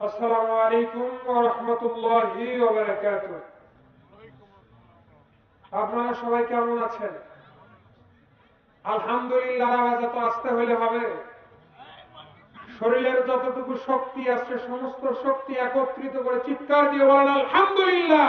আসসালামু আলাইকুম ওয়া রাহমাতুল্লাহি ওয়া বারাকাতুহু। আপনারা সবাই কেমন আছেন? আলহামদুলিল্লাহ আসতে হইলে হবে। শরীরের যতটুকু শক্তি আছে, সমস্ত শক্তি একত্রিত করে চিৎকার দিয়ে বলেন, আলহামদুলিল্লাহ।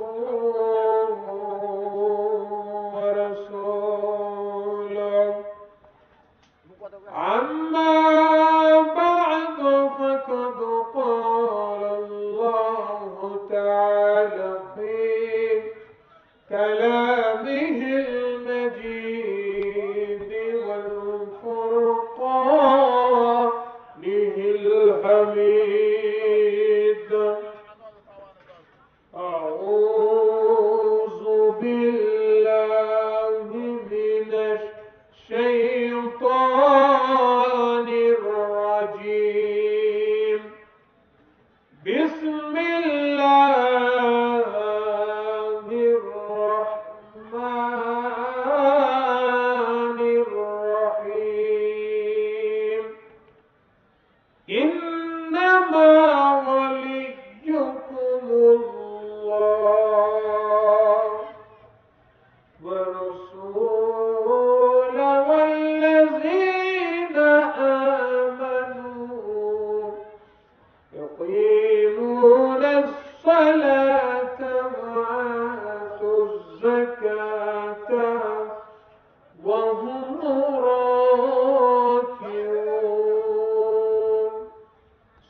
me راكعون.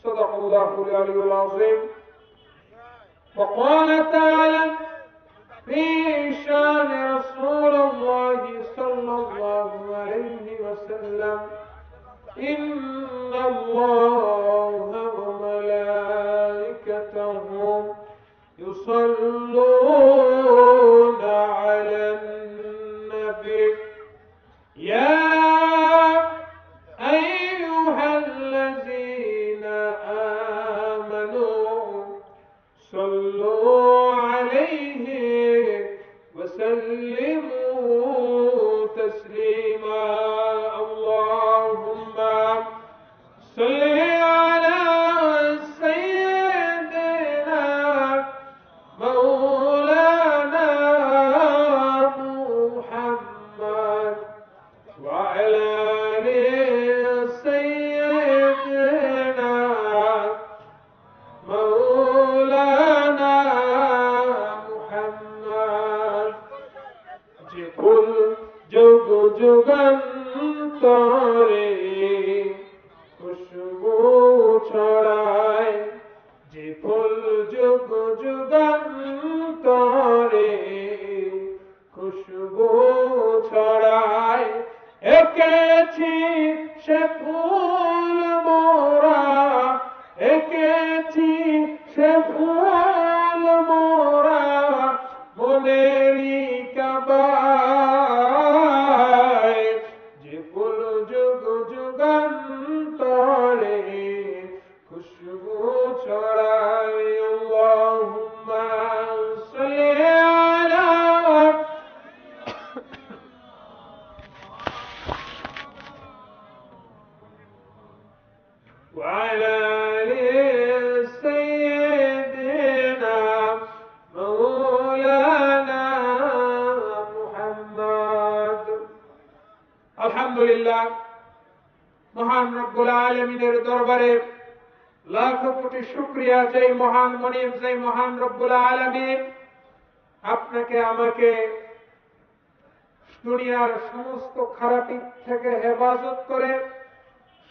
صدق الله العلي العظيم. وقال تعالى في شان رسول الله صلى الله عليه وسلم إن الله وملائكته يصلون صلوا عليه وسلموا الضرائب আলহামদুলিল্লাহ, মহান রব্বুল আলমিনের দরবারে লাখ কোটি শুক্রিয়া যে মহান মনিব যে মহান রব্বুল আলমিন আপনাকে, আমাকে দুনিয়ার সমস্ত খারাপি থেকে হেফাজত করে,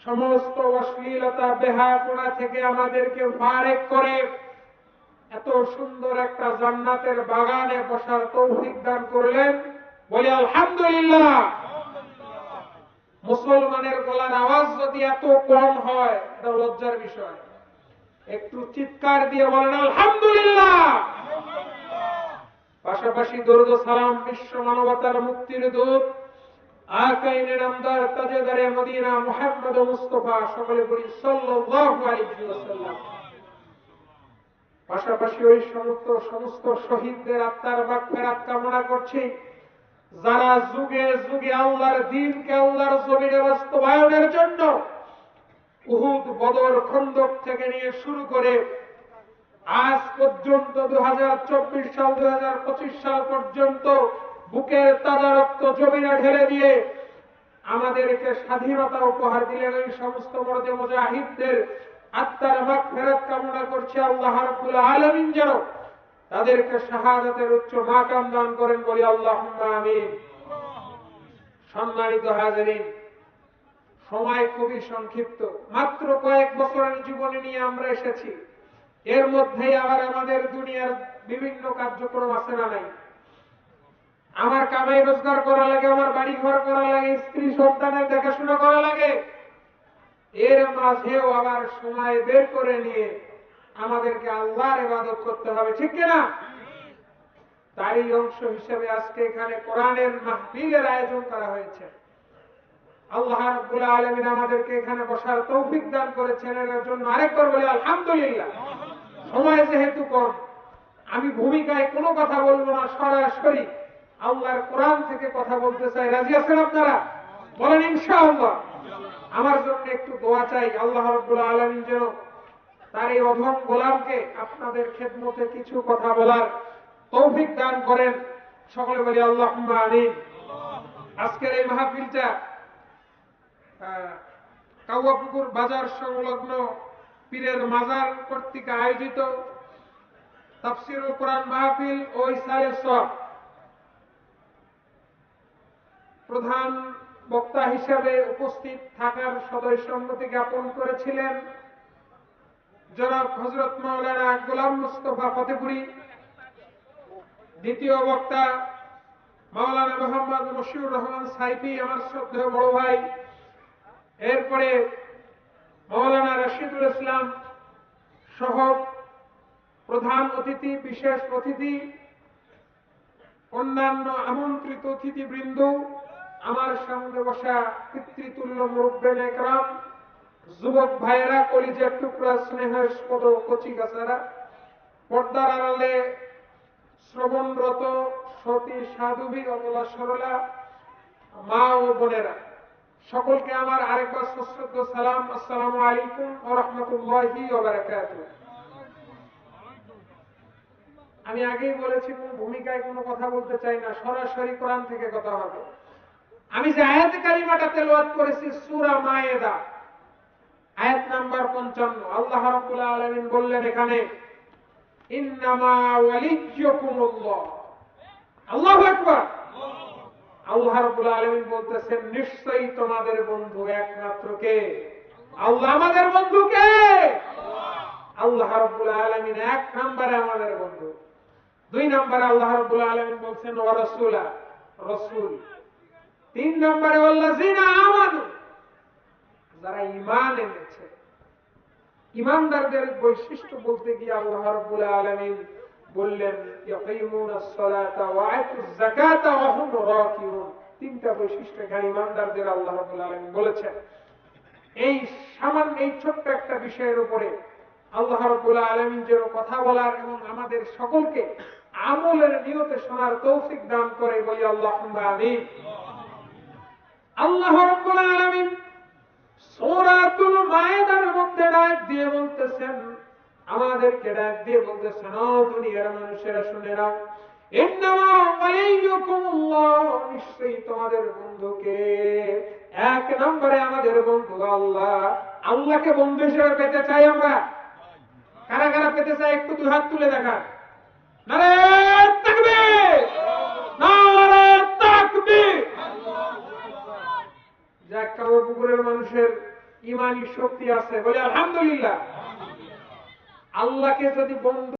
সমস্ত অশ্লীলতা, বেহায়াপনা থেকে আমাদেরকে ফারেক করে, এত সুন্দর একটা জান্নাতের বাগানে বসার তৌফিক দান করলেন। বলি আলহামদুলিল্লাহ। মুসলমানের গলার আওয়াজ যদি এত কম হয়, এটা লজ্জার বিষয়। একটু চিৎকার দিয়ে বলেন, আলহামদুলিল্লাহ! পাশাপাশি দরুদ সালাম বিশ্ব মানবতার মুক্তির দূত পাশাপাশি ওই সমস্ত সমস্ত শহীদদের আত্মার মাগফিরাত কামনা করছি। যারা যুগে যুগে আল্লাহর দিনকে আল্লাহর জমিনে বাস্তবায়নের জন্য উহুদ বদর খন্দক থেকে নিয়ে শুরু করে আজ পর্যন্ত দু হাজার চব্বিশ সাল দু হাজার পঁচিশ সাল পর্যন্ত বুকের তাজা রক্ত জমিনে ঢেলে দিয়ে আমাদেরকে স্বাধীনতা উপহার দিলেন এই সমস্ত মরদে মুজাহিদদের। আত্মার মাগ ফেরত কামনা করছে আল্লাহ রাব্বুল আলামিন যেন তাদেরকে শাহাদাতের উচ্চ মাকাম দান করেন বলি আল্লাহ আমিন। সম্মানিত হাজারিন, সময় খুবই সংক্ষিপ্ত। মাত্র কয়েক বছরের জীবনে নিয়ে আমরা এসেছি। এর মধ্যে আবার আমাদের দুনিয়ার বিভিন্ন কার্যক্রম আছে না নাই? আমার কামাই রোজগার করা লাগে, আমার বাড়ি ঘর করা লাগে, স্ত্রী সন্তানের দেখাশোনা করা লাগে। এর মাঝেও আবার সময় বের করে নিয়ে আমাদেরকে আল্লাহর ইবাদত করতে হবে, ঠিক কিনা? তারই অংশ হিসেবে আজকে এখানে কোরআনের মাহফিলের আয়োজন করা হয়েছে। আমাদেরকে এখানে বসার তৌফিক দান করেছেন, এর জন্য আরেকবার বলি আলহামদুলিল্লাহ। সময় যেহেতু কম, আমি ভূমিকায় কোনো কথা বলব না, সরাসরি আল্লাহর কোরআন থেকে কথা বলতে চাই। রাজি আছেন আপনারা? বলেন ইনশাআল্লাহ। আমার জন্য একটু দোয়া চাই, আল্লাহ রাব্বুল আলামিন যেন তার এই অধম গোলামকে আপনাদের খেদমতে কিছু কথা বলার তৌফিক দান করেন। সকলে বলি আল্লাহ আমিন। আজকের এই মাহফিলটা কাউয়াপুকুর বাজার সংলগ্ন পীরের মাজার কর্তৃক আয়োজিত তাফসির কোরআন মাহফিল ও ইসারে সব প্রধান বক্তা হিসাবে উপস্থিত থাকার সদয় সম্মতি জ্ঞাপন করেছিলেন। জনাব হজরত মাওলানা গোলাম মুস্তফা ফতেপুরি, দ্বিতীয় বক্তা মাওলানা মোহাম্মদ মশিউর রহমান সাইফি, আমার শ্রদ্ধেয় বড় ভাই। এরপরে মৌলানা রশিদুল ইসলাম সহ প্রধান অতিথি, বিশেষ অতিথি, অন্যান্য আমন্ত্রিত অতিথিবৃন্দ, আমার সঙ্গে বসা পিতৃতুল্য মুরব্বেন একরাম যুবক ভাইয়েরা, কলিজের টুকরা স্নেহের পদ কচি গাছেরা, পর্দার আড়ালে শ্রবণরত সতী সাধুবী অমলা সরলা, মা ও বোনেরা। সকলকে আমার আরেকবার সশ্রদ্ধ সালাম। আসসালামু আলাইকুম ও রহমতুল্লাহি আমি আগেই বলেছি, কোন ভূমিকায় কোনো কথা বলতে চাই না, সরাসরি কোরআন থেকে কথা হবে। আমি যে আয়াত কারিমাটা তেলাওয়াত করেছি, সূরা মায়েদা। পঞ্চান্ন আল্লাহ বললেন এখানে আল্লাহু আল্লাহ বলতেছেন, নিশ্চয়ই তোমাদের বন্ধু একমাত্র কে? আল্লাহ, আমাদের বন্ধু কে? আল্লাহ এক নম্বরে আমাদের বন্ধু। দুই নম্বরে আল্লাহ বলছেন তিন নম্বরে, ওয়াল্লাযিনা আমানু। যারা ঈমান এনেছে। ইমানদারদের বৈশিষ্ট্য বলতে গিয়ে আল্লাহ রাব্বুল আলামিন বললেন তিনটা বৈশিষ্ট্য এখানে ইমানদারদের আল্লাহ বলেছেন। এই সামান্য, এই ছোট্ট একটা বিষয়ের উপরে আল্লাহ রাব্বুল আলামিন যেন কথা বলার এবং আমাদের সকলকে আমলের নিয়তে শোনার তৌফিক দান করে বলি আল্লাহ আমিন। আল্লাহ আলামিন সূরাতুল মায়েদার মধ্যে ডাক দিয়ে বলতেছেন, আমাদেরকে ডাক দিয়ে বলতেছেন দুনিয়ার মানুষেরা শুনে নাও। নিশ্চয়ই তোমাদের বন্ধুকে। এক নম্বরে আমাদের বন্ধু আল্লাহ। আল্লাহকে বন্ধু হিসেবে পেতে চাই আমরা। কারা কারা পেতে চাই একটু দুই হাত তুলে তাকবীর! এক কামড় পুকুরের মানুষের ইমানি শক্তি আছে। বলে আলহামদুলিল্লাহ। আল্লাহকে যদি বন্ধু